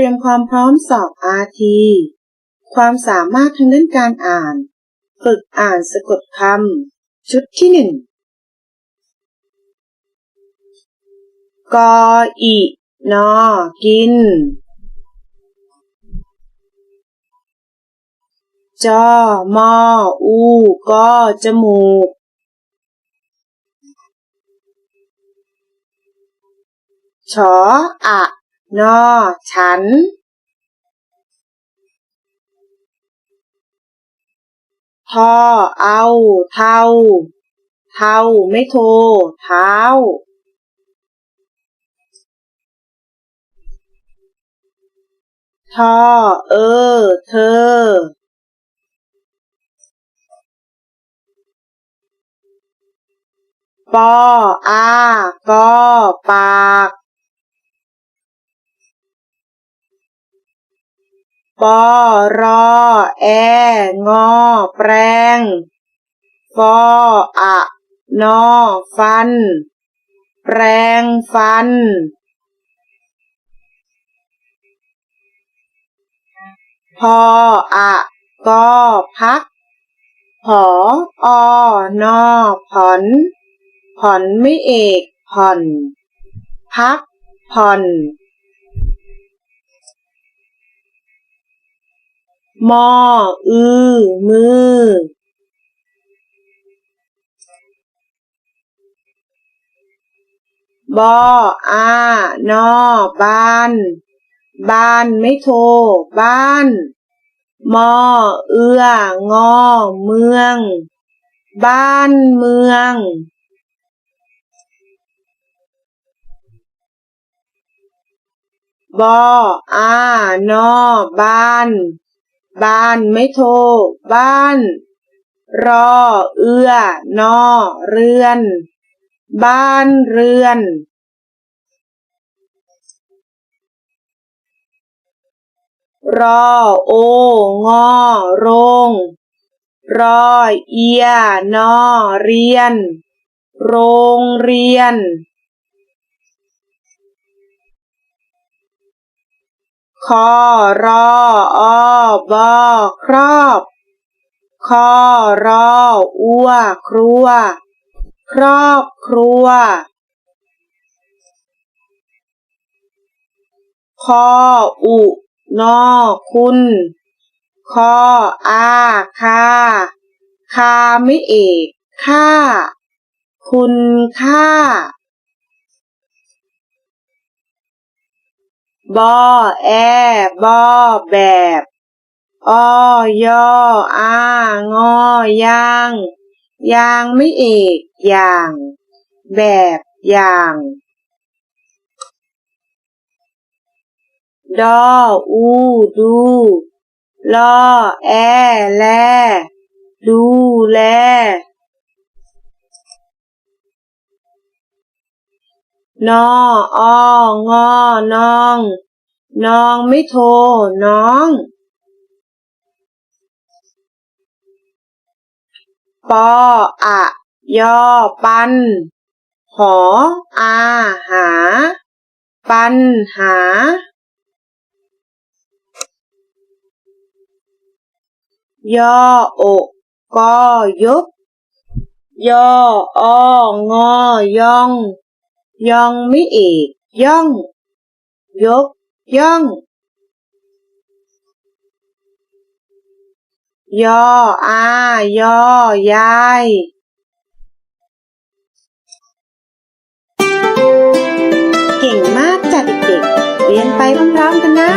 รียมความพร้อมสอบอาทีความสามารถทางด้านการอ่าน ฝึกอ่านสะกดคำชุดที่หนึ่งกออีนอกิน จอมออูก็จมูก ชออะ นอ ฉัน ทอ เอา เท่า เท่า ไม่โท เท้า ทอ เออ เธอ ปอ อากอปาก ปอรอแองอแปรงฟออะนอฟัน แปรงฟันพออะก็พักผออนอผ่อน ผ่อนไม่เอกผ่อน พักผ่อน มอ อือ มือ บอ อา นอ บ้าน บ้านไม่โทบ้าน มอ เอือ งอ เมือง บ้านเมืองบอ อา นอ บ้าน บ้านไม่โท บ้าน รอ เอื้อ นอ เรือน บ้านเรือน รอ โอ งอ โรง รอ เอีย นอ เรียน โรงเรียน คอรออบอครอบคอรออัวครัว ครอบครัวคออุนอคุณคออาคาคาไม่เอกค่า คุณค่า บอแอบอแบบอยออางอยางยางไม่เอกอย่าง แบบอย่าง ดออูดูลอแอแลดูแล นอองอน้อง น้องไม่โทรน้อง ปออะยอปัน หออาหา ปัญหา ยออกกอยก ยอองอย่อง ย่องไม่เอกย่อง ยก ย่อง ยออายอยายเก่งมากจ้ะเด็กๆเรียนไปพร้อมๆกันนะ